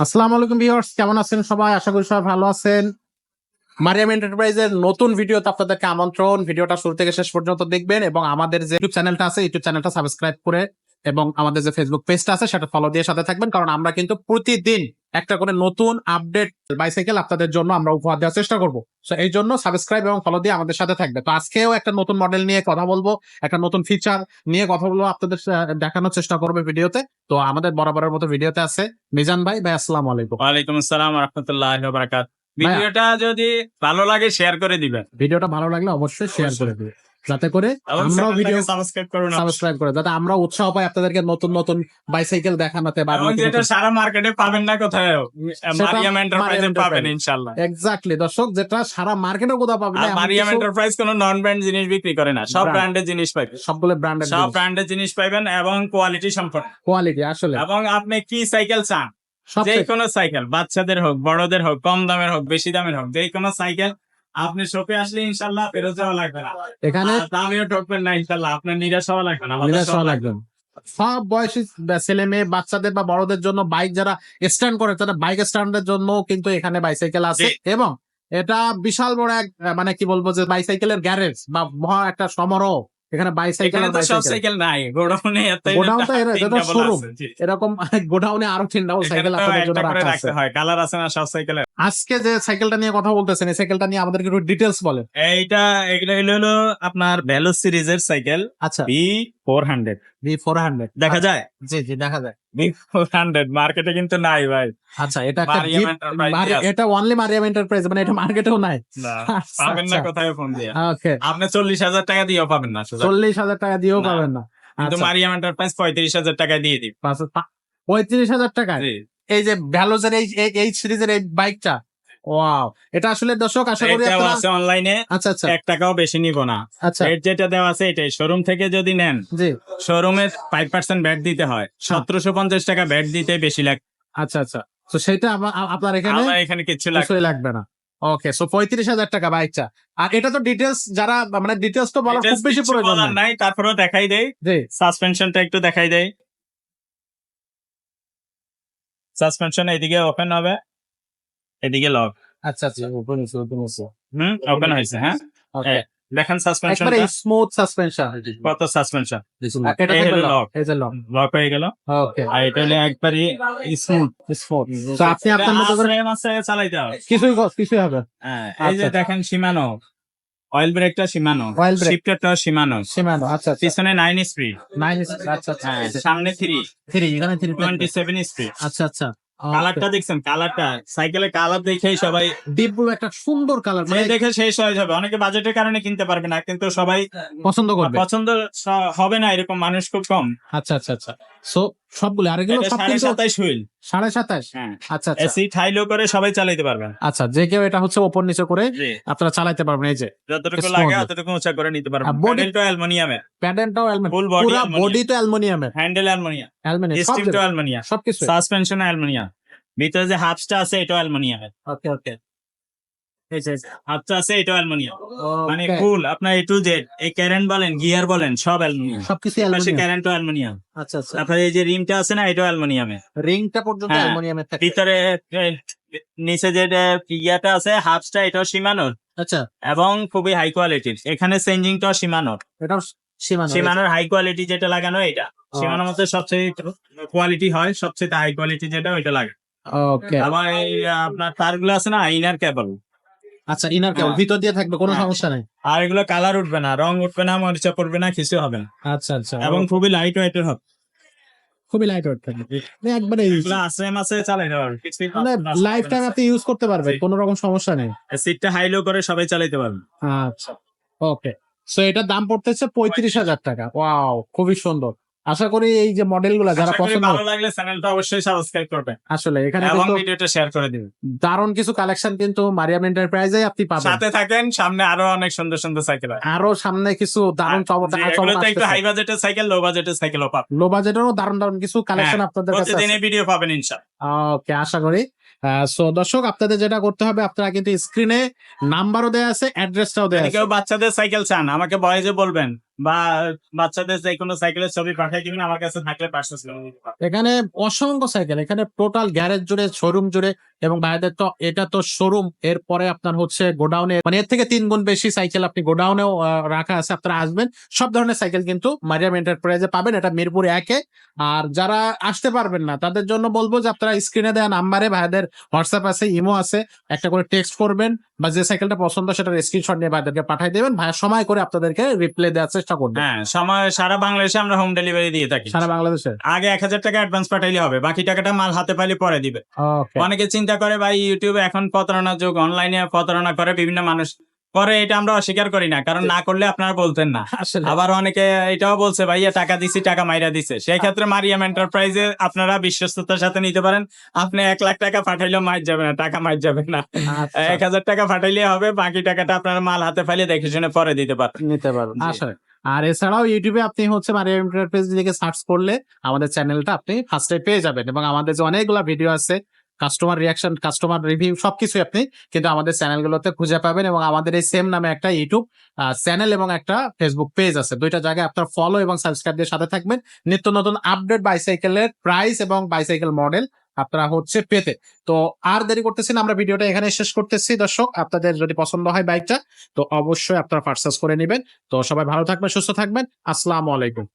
আসসালামু আলাইকুম ভিউয়ার্স, কেমন আছেন সবাই? আশা করি সবাই ভালো আছেন। মারিয়াম এন্টারপ্রাইজের নতুন ভিডিওতে আপনাদেরকে আমন্ত্রণ। ভিডিওটা শুরু থেকে শেষ পর্যন্ত দেখবেন এবং আমাদের যে ইউটিউব চ্যানেলটা আছে ইউটিউব চ্যানেলটা সাবস্ক্রাইব করে এবং আমাদের যে ফেসবুক পেজটা আছে, সেটা ফলো দিয়ে সাথে থাকবেন। কারণ আমরা কিন্তু প্রতিদিন একটা করে নতুন আপডেট বাইসাইকেল আপনাদের জন্য আমরা উপহার দেওয়ার চেষ্টা করব। তো এই জন্য সাবস্ক্রাইব এবং ফলো দিয়ে আমাদের সাথে থাকবে। তো আজকেও একটা নতুন মডেল নিয়ে কথা বলব একটা নতুন ফিচার নিয়ে কথা বলব আপনাদের দেখানোর চেষ্টা করবে ভিডিওতে তো। আমাদের বরাবরের মতো ভিডিওতে আছে মিজান ভাই। ভাই আসসালামু আলাইকুম। ওয়ালাইকুম আসসালাম রহমতুল্লাহ বারাকাত ভিডিওটা যদি ভালো লাগে শেয়ার করে দিবেন। ভিডিওটা ভালো লাগলে অবশ্যই শেয়ার করে দিবে যাতে করে আমরাও ভিডিও সাবস্ক্রাইব করুন সাবস্ক্রাইব করে যাতে আমরা উৎসাহ পাই আপনাদেরকে নতুন নতুন বাইসাইকেল দেখানোতে বা এবং যেটা সারা মার্কেটে পাবেন না কোথায় মারিয়াম এন্টারপ্রাইজে পাবেন। ইনশাআল্লাহ। এক্স্যাক্টলি দর্শক যেটা সারা মার্কেটে কোথাও পাবেন আর মারিয়াম এন্টারপ্রাইজ কোনো নন ব্র্যান্ড জিনিস বিক্রি করে না সব ব্র্যান্ডের জিনিস পাবেন। সবগুলো ব্র্যান্ডের সব ব্র্যান্ডের জিনিস পাবেন এবং কোয়ালিটি সম্পন্ন। কোয়ালিটি আসলে। এবং আপনি কি সাইকেল চান? যে কোনো সাইকেল বাচ্চাদের হোক বড়দের হোক কম দামের হোক বেশি দামের হোক যে কোনো সাইকেল আপনি শপে আসলে ইনশাল্লাহ ফেরত যাওয়া লাগবে না। এখানে আমিও ঠকবেন না ইনশাল্লাহ আপনার নিরাশ হওয়া লাগবে না নিরাশ হওয়া লাগবে। না। সব বয়সী ছেলে মেয়ে বাচ্চাদের বা বড়দের জন্য বাইক যারা স্ট্যান্ড করে তারা বাইক স্ট্যান্ডের জন্য কিন্তু এখানে বাইসাইকেল আছে। এবং এটা বিশাল বড় এক মানে কি বলব যে বাইসাইকেলের গ্যারেজ বা মহা একটা সমারোহ। এখানে বাইসাইকেল আর সব সাইকেল নাই গোডাউনে জি। এরকম গোডাউনে আরও সাইকেল আপনাদের জন্য রাখা আছে। হয় কালার আছে না সব সাইকেলের আজকে যে সাইকেলটা নিয়ে কথা বলতেছেন এই সাইকেলটা নিয়ে আমাদেরকে একটু ডিটেইলস বলেন। এইটা এগুলো হলো হলো আপনার ভ্যালু সিরিজের সাইকেল আচ্ছা। B four hundred V four hundred দেখা যায়? জি জি দেখা যায়। বি মার্কেটে কিন্তু নাই ভাই। আচ্ছা এটা একটা। এটা অনলি মারিয়াম এন্টারপ্রাইজ মানে এটা মার্কেটেও নাই। আচ্ছা, পাবেন না আচ্ছা। কোথায় ফোন দিয়ে। ওকে আপনি চল্লিশ হাজার টাকা দিয়েও পাবেন না চল্লিশ হাজার টাকা দিয়েও পাবেন না। কিন্তু আচ্ছা, মারিয়াম এন্টারপ্রাইজ পঁয়ত্রিশ হাজার টাকা দিয়ে দিই পঁয়ত্রিশ হাজার টাকা। এই যে ভ্যালোজের এই- এই সিরিজের এই বাইকটা ওয়াও এটা আসলে দর্শক আশা করি আপনারা আছে অনলাইনে আচ্ছা আচ্ছা। এক টাকাও বেশি নিব না। আচ্ছা। রেট যেটা দেওয়া আছে এটাই। শোরুম থেকে যদি নেন জি। শোরুমে ফাইভ পার্সেন্ট ব্যাট দিতে হয়। সতেরোশো পঞ্চাশ টাকা ব্যাট দিতে বেশি লাগে আচ্ছা আচ্ছা। তো সেটা আপনার এখানে আমার এখানে কিছু লাগে লাগবে না। ওকে সো পঁয়ত্রিশ হাজার টাকা বাইকটা আর এটা তো ডিটেলস যারা মানে ডিটেলস তো বলার খুব বেশি প্রয়োজন নাই। তারপরেও দেখাই দেই। জি। সাসপেনশনটা একটু দেখাই দেই। সাসপেনশন এদিকে ওপেন হবে। এদিকে লক আচ্ছা আচ্ছা ওপেন হচ্ছে ওপেন হচ্ছে হুম ওপেন হয়েছে হ্যাঁ? ওকে দেখেন সাসপেনশন একবারে স্মুথ সাসপেনশন কত সাসপেনশন এটা লক। এই যে লক লক হয়ে গেল। ওকে আর এটা হলো একবারই স্মুথ স্মুথ তো আপনি আপনার মতো করে মাসে চালাইতে হবে। কিছুই ক- কিছুই হবে হ্যাঁ, এই যে আচ্ছা। দেখেন সীমানো। অয়েল ব্রেকটা সীমানো। Oil brake। শিফটারটা সীমানো। সীমানো আচ্ছা আচ্ছা। পিছনে নাইন স্পিড নাইন আচ্ছা আচ্ছা। হ্যাঁ সামনে থ্রি থ্রি এখানে থ্রি টোয়েন্টি সেভেন স্পিড আচ্ছা আচ্ছা। কালারটা দেখছেন? কালারটা সাইকেলের কালার দেখেই সবাই ডিপ ব্লু একটা সুন্দর কালার মানে দেখে শেষ হয়ে যাবে। অনেকে বাজেটের কারণে কিনতে পারবে না কিন্তু সবাই পছন্দ করবে। পছন্দ হবে না এরকম মানুষ খুব কম। আচ্ছা আচ্ছা আচ্ছা। সো সবগুলো আর এগুলো সব সাড়ে কিন্তু সাতাইশ হুইল। সাড়ে সাতাশ? হ্যাঁ। আচ্ছা আচ্ছা। এসি ঠাইলো করে সবাই চালাইতে পারবেন। আচ্ছা যে কেউ এটা হচ্ছে ওপর নিচে করে আপনারা চালাতে পারবেন এই যে যতটুকু লাগে. ততটুকু উঁচা করে নিতে পারবেন। অ্যালুমিনিয়ামের অ্যালুমিনিয়াম। পুরো তো অ্যালুমিনিয়ামের হ্যান্ডেল অ্যালুমিনিয়াম। অ্যালুমিনিয়াম স্টিলটা অ্যালুমিনিয়াম। সবকিছু সাসপেনশন অ্যালুমিনিয়াম। ভিতরে যে হাফসটা আছে এটা অ্যালুমিনিয়ামের। ওকে ওকে। হাফটা আছে এটা অ্যালুমিনিয়াম। মানে ফুল আপনার এ টু জেড এই ক্যারেন্ট বলেন গিয়ার বলেন সব অ্যালুমিনিয়াম। সবকিছু অ্যালুমিনিয়াম। Current aluminium. আচ্ছা আচ্ছা। তারপরে এই যে রিমটা আছে না এটা অ্যালুমিনিয়ামে। রিংটা পর্যন্ত হ্যাঁ। থাকে। ভিতরে নিচে যে ইয়াটা আছে হাফসটা এটাও সীমানোর। আচ্ছা। এবং খুবই হাই কোয়ালিটির এখানে চেঞ্জিংটাও সীমানোর। এটাও সীমানা সীমানোর হাই কোয়ালিটি যেটা লাগানো এটা। সীমানোর মধ্যে সবচেয়ে কোয়ালিটি হয় সবচেয়ে হাই কোয়ালিটি যেটা ওইটা লাগে। ওকে আবার আপনার তারগুলো আছে না ইনার কেবল আচ্ছা ইনার কেবল হ্যাঁ। ভিতর দিয়ে থাকবে কোনো হ্যাঁ। সমস্যা নাই। আর এগুলো কালার উঠবে না রং উঠবে না মরিচা পড়বে না কিছু হবে না। আচ্ছা আচ্ছা। এবং খুবই লাইট ওয়েটের হবে। খুবই লাইট ওয়েট থাকবে। মানে একবারে এগুলো আছে মাসে কিছুই মানে লাইফ টাইম আপনি ইউজ করতে পারবেন কোনো রকম সমস্যা নেই। সিটটা হাই লো করে সবাই চালাইতে পারবে। আচ্ছা ওকে সো এটার দাম পড়তেছে পঁয়ত্রিশ হাজার টাকা। ওয়াও খুবই সুন্দর। আশা করি এই যে মডেলগুলা যারা পছন্দ ভালো লাগলে চ্যানেলটা অবশ্যই সাবস্ক্রাইব করবে আসলে এখানে এবং ভিডিওটা শেয়ার করে দিবেন। দারুণ কিছু কালেকশন কিন্তু মারিয়াম এন্টারপ্রাইজে আপনি পাবেন। সাথে থাকেন সামনে আরও অনেক সুন্দর সুন্দর সাইকেল আরও সামনে কিছু দারুণ চমৎকার এগুলো তো একটু হাই বাজেটের সাইকেল লো বাজেটের সাইকেলও পাবেন। লো বাজেটেরও দারুণ দারুণ কিছু কালেকশন হ্যাঁ, আপনাদের কাছে প্রতিদিনই ভিডিও পাবেন ইনশাআল্লাহ। ওকে আশা করি। সো দর্শক আপনাদের যেটা করতে হবে আপনারা কিন্তু স্ক্রিনে নাম্বারও দেওয়া আছে অ্যাড্রেসটাও যদি আছে। কেউ বাচ্চাদের সাইকেল চান আমাকে বয়েজে বলবেন। বা বাচ্চাদের যে কোনো সাইকেলের ছবি পাঠায় দিবেন আমার কাছে থাকলে পার্সেস। এখানে অসংখ্য সাইকেল এখানে টোটাল গ্যারেজ জুড়ে শোরুম জুড়ে এবং ভাইদের তো এটা তো শোরুম এরপরে আপনার হচ্ছে গোডাউনে মানে এর থেকে তিন গুণ বেশি সাইকেল আপনি গোডাউনেও রাখা আছে আপনারা আসবেন। সব ধরনের সাইকেল কিন্তু মারিয়াম এন্টারপ্রাইজে পাবেন এটা মিরপুর একে আর যারা আসতে পারবেন না তাদের জন্য বলব যে আপনারা স্ক্রিনে দেওয়া নাম্বারে ভাইদের হোয়াটসঅ্যাপ আছে ইমো আছে একটা করে টেক্সট করবেন বা যে সাইকেলটা পছন্দ সেটার স্ক্রিনশট নিয়ে ভাইদেরকে পাঠিয়ে দেবেন। ভাইয়া সময় করে আপনাদেরকে রিপ্লাই দেওয়ার চেষ্টা করবেন হ্যাঁ সময় সারা বাংলাদেশে আমরা হোম ডেলিভারি দিয়ে থাকি। সারা বাংলাদেশে? আগে এক হাজার টাকা অ্যাডভান্স পাঠাইলে হবে বাকি টাকাটা মাল হাতে পাইলে পরে দিবে। অনেকে চিন্তা করে ভাই ইউটিউবে এখন প্রতারণা যুগ অনলাইনে প্রতারণা করে বিভিন্ন মানুষ। করে এটা আমরা অস্বীকার করি না কারণ না করলে আপনারা বলতেন না। আবার অনেকে এটাও বলছে ভাইয়া টাকা দিছি টাকা মাইরা দিছে। সেই ক্ষেত্রে মারিয়াম এন্টারপ্রাইজে আপনারা বিশ্বস্ততার সাথে নিতে পারেন। আপনি এক লাখ টাকা পাঠাইলেও মাইর যাবে না টাকা মাইর যাবে না। আচ্ছা। এক হাজার টাকা পাঠাইলে হবে বাকি টাকাটা আপনারা মাল হাতে ফাইলে দেখে শুনে পরে দিতে পারেন নিতে পারবেন আসলে। আর এছাড়াও ইউটিউবে আপনি হচ্ছে মারিয়াম এন্টারপ্রাইজ লিখে সার্চ করলে আমাদের চ্যানেলটা আপনি ফার্স্টে পেয়ে যাবেন এবং আমাদের যে অনেকগুলো ভিডিও আছে কাস্টমার রিয়াকশন কাস্টমার রিভিউ সবকিছু আপনি কিন্তু আমাদের চ্যানেলগুলোতে খুঁজে পাবেন এবং আমাদের এই সেম নামে একটা ইউটিউব চ্যানেল এবং একটা ফেসবুক পেজ আছে। দুইটা জায়গায় আপনার ফলো এবং সাবস্ক্রাইব দিয়ে সাথে থাকবেন। নিত্য নতুন আপডেট বাইসাইকেলের প্রাইস এবং বাইসাইকেল মডেল আপনারা হচ্ছে পেতে। তো আর দেরি করতেছি আমরা ভিডিওটা এখানে শেষ করতেছি। দর্শক, আপনাদের যদি পছন্দ হয় বাইকটা তো অবশ্যই আপনারা পার্সেস করে নেবেন। তো সবাই ভালো থাকবেন, সুস্থ থাকবেন। আসসালামু আলাইকুম।